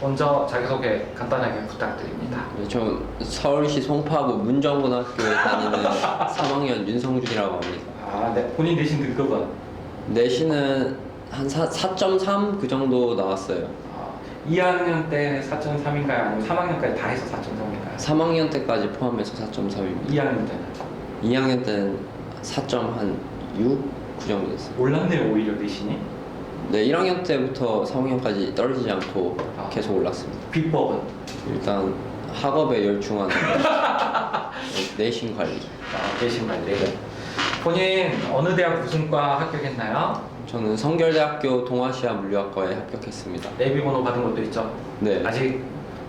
먼저 자기소개 간단하게 부탁드립니다. 네, 저 서울시 송파구 문정고등학교에 다니는 3학년 윤성준이라고 합니다. 아, 네. 본인 내신 등급은? 내신은 한 4, 4.3 그 정도 나왔어요. 아, 2학년 때 4.3인가요? 아니면 3학년까지 다 해서 4.3인가요? 3학년 때까지 포함해서 4.3입니다. 2학년 때는? 2학년 때는 4.6? 그 정도 됐어요. 올랐네요, 오히려 내신이. 네, 1학년 때부터 3학년까지 떨어지지 않고 아. 계속 올랐습니다. 비법은? 일단 학업에 열중하는 거. 내신 관리. 아, 내신 관리. 본인 어느 대학 무슨 과 합격했나요? 저는 성결대학교 동아시아 물리학과에 합격했습니다. 예비 번호 받은 것도 있죠? 네. 아직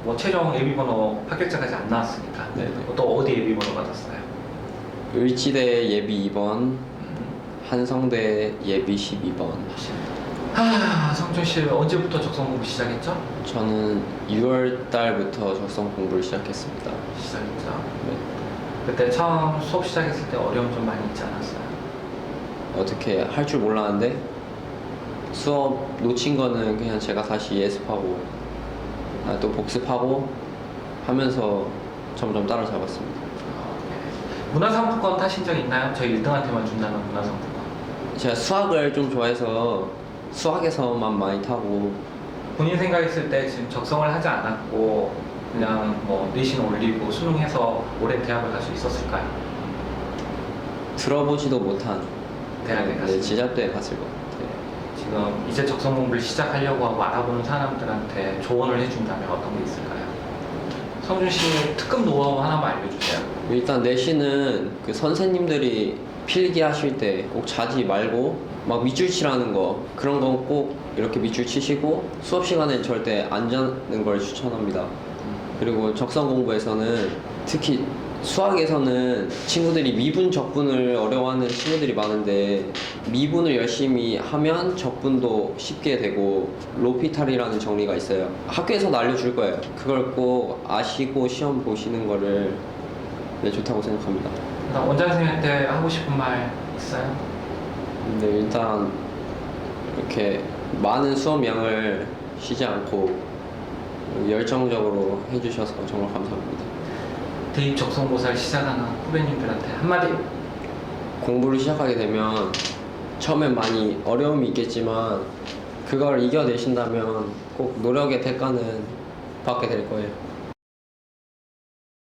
뭐 최종 예비 번호 합격자까지 안 나왔으니까. 네. 또 어디 예비 번호 받았어요? 을지대 예비 2번, 음, 한성대 예비 12번. 하, 성준 씨 언제부터 적성 공부 시작했죠? 저는 6월 달부터 적성 공부를 시작했습니다. 시작했죠. 네. 그때 처음 수업 시작했을 때 어려움 좀 많이 있지 않았어요? 어떻게 할 줄 몰랐는데 수업 놓친 거는 그냥 제가 다시 예습하고 아, 또 복습하고 하면서 점점 따라잡았습니다. 문화상품권 타신 적 있나요? 저희 1등한테만 준다는 문화상품권. 제가 수학을 좀 좋아해서 수학에서만 많이 타고 본인 생각했을 때 지금 적성을 하지 않았고 그냥 뭐 내신 올리고 수능해서 올해 대학을 갈 수 있었을까요? 들어보지도 못한 대학에 네, 갔을 때. 지잡대에 갔을 것 같아요. 지금 이제 적성 공부를 시작하려고 하고 알아보는 사람들한테 조언을 해준다면 어떤 게 있을까요? 성준 씨 특급 노하우 하나만 알려주세요. 일단 내신은 그 선생님들이 필기하실 때 꼭 자지 말고 막 밑줄 치라는 거 그런 건 꼭 이렇게 밑줄 치시고 수업 시간에 절대 안 자는 걸 추천합니다. 그리고 적성 공부에서는 특히 수학에서는 친구들이 미분 적분을 어려워하는 친구들이 많은데 미분을 열심히 하면 적분도 쉽게 되고 로피탈이라는 정리가 있어요. 학교에서도 알려줄 거예요. 그걸 꼭 아시고 시험 보시는 거를 네, 좋다고 생각합니다. 원장 선생님한테 하고 싶은 말 있어요? 근데 일단 이렇게 많은 수업량을 쉬지 않고 열정적으로 해주셔서 정말 감사합니다. 대입 적성고사를 시작하는 후배님들한테 한마디 공부를 시작하게 되면 처음엔 많이 어려움이 있겠지만 그걸 이겨내신다면 꼭 노력의 대가는 받게 될 거예요.